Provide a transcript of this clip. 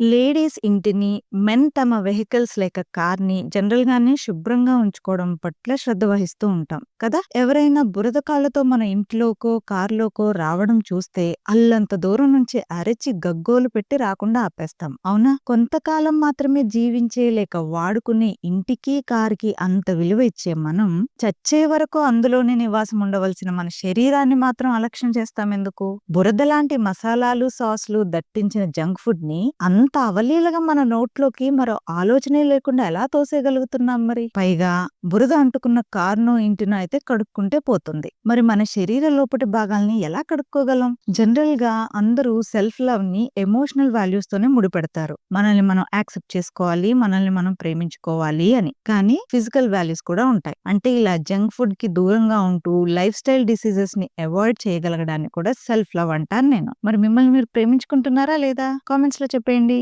Ladies ఇంటిని, men తమ vehicles లేక కార్‌ని జనరల్‌గానే శుభ్రంగా ఉంచుకోవడం పట్ల శ్రద్ధ వహిస్తూ ఉంటాం కదా! ఎవరైనా బురద కాళ్ళతో మన ఇంట్లోకో, కార్‌లోకో రావడం చూస్తే అల్లంత దూరం నుంచి అరిచి గగ్గోలు పెట్టి రాకుండా ఆపేస్తాం. అవునా? కొంతకాలం మాత్రమే జీవించే లేక వాడుకునే ఇంటికి, కార్‌కి అంత విలువ ఇచ్చే మనం చచ్చే వరకు అందులోనే నివాసం ఉండవలసిన మన శరీరాన్ని మాత్రం అలక్ష్యం చేస్తామెందుకు? బురద లాంటి మసాలాలు, సాస్‌లు దట్టించిన జంక్ ఫుడ్‌ని అంత అవలీలగా మన నోట్లోకి మరో ఆలోచనే లేకుండా ఎలా తోసేయగలుగుతున్నాం మరి? పైగా బురద అంటుకున్న కార్‌నో, ఇంటినో అయితే కడుక్కుంటే పోతుంది. మరి మన శరీర లోపటి భాగాల్ని ఎలా కడుక్కోగలం? జనరల్గా అందరూ సెల్ఫ్ లవ్ని ఎమోషనల్ వాల్యూస్‌తోనే ముడిపెడతారు. మనల్ని మనం యాక్సెప్ట్ చేసుకోవాలి, మనల్ని మనం ప్రేమించుకోవాలి అని. కానీ ఫిజికల్ వాల్యూస్ కూడా ఉంటాయి. అంటే ఇలా జంక్ ఫుడ్కి దూరంగా ఉంటూ లైఫ్ స్టైల్ డిసీజెస్ని అవాయిడ్ చేయగలగడానికి కూడా సెల్ఫ్ లవ్ అంటాను నేను. మరి మిమ్మల్ని మీరు ప్రేమించుకుంటున్నారా లేదా? కామెంట్స్లో చెప్పేయండి.